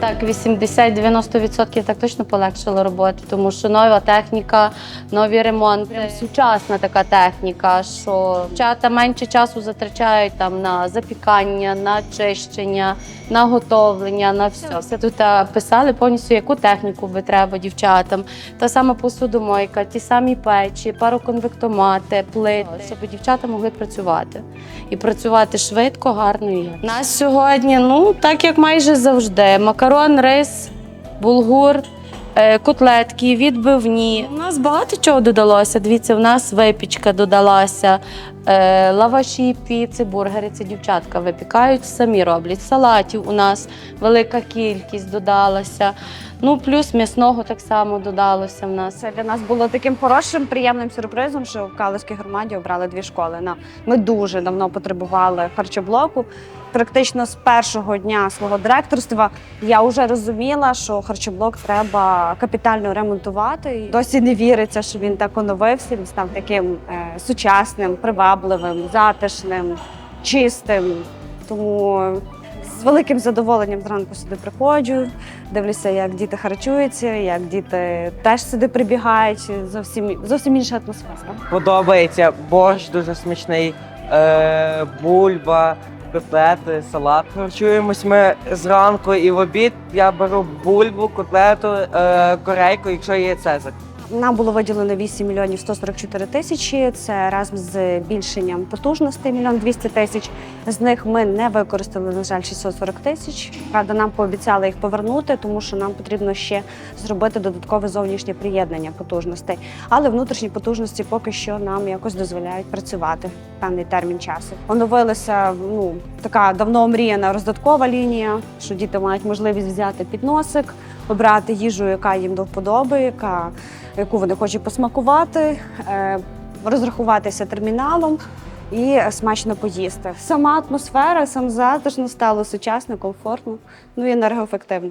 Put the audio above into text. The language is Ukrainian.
Так, 80-90% так точно полегшило роботу, тому що нова техніка, нові ремонти, Прям сучасна така техніка, що дівчата менше часу затрачають там на запікання, на чищення, на готовлення, на все. Все тут писали повністю, яку техніку би треба дівчатам. Та сама посудомойка, ті самі печі, пароконвектомати, плити, щоб дівчата могли працювати. І працювати швидко, гарно і якісно. Нас сьогодні, ну так як майже завжди: макарон, рис, булгур. е, Котлетки, відбивні. У нас багато чого додалося. Дивіться, в нас випічка додалася, лаваші, піци, бургери. Це дівчатка випікають, самі роблять. Салатів у нас велика кількість додалася. Ну, плюс м'ясного так само додалося в нас. Це для нас було таким хорошим, приємним сюрпризом, що в Калицькій громаді обрали дві школи. Ми дуже давно потребували харчоблоку. Практично з першого дня свого директорства я вже розуміла, що харчоблок треба капітально ремонтувати. Досі не віриться, що він так оновився. Він став таким е, сучасним, привабливим, затишним, чистим. Тому з великим задоволенням зранку сюди приходжу, дивлюся, як діти харчуються, як діти теж сюди прибігають. Зовсім зовсім інша атмосфера. Подобається борщ дуже смачний, е, бульба, котлети, салат. Харчуємось ми зранку і в обід. Я беру бульбу, котлету, е, корейку, якщо є цезар. Нам було виділено 8 мільйонів 144 тисячі. Це разом з збільшенням потужностей мільйон 200 тисяч. З них ми не використали, на жаль, 640 тисяч. Правда, нам пообіцяли їх повернути, тому що нам потрібно ще зробити додаткове зовнішнє приєднання потужностей. Але внутрішні потужності поки що нам якось дозволяють працювати певний термін часу. Оновилася ну така давно омріяна роздаткова лінія, що діти мають можливість взяти підносик, обрати їжу, яка їм до вподоби, яка яку вони хочуть посмакувати, е, розрахуватися терміналом і смачно поїсти. Сама атмосфера, сам затишно стало сучасно, комфортно, ну і енергоефективно.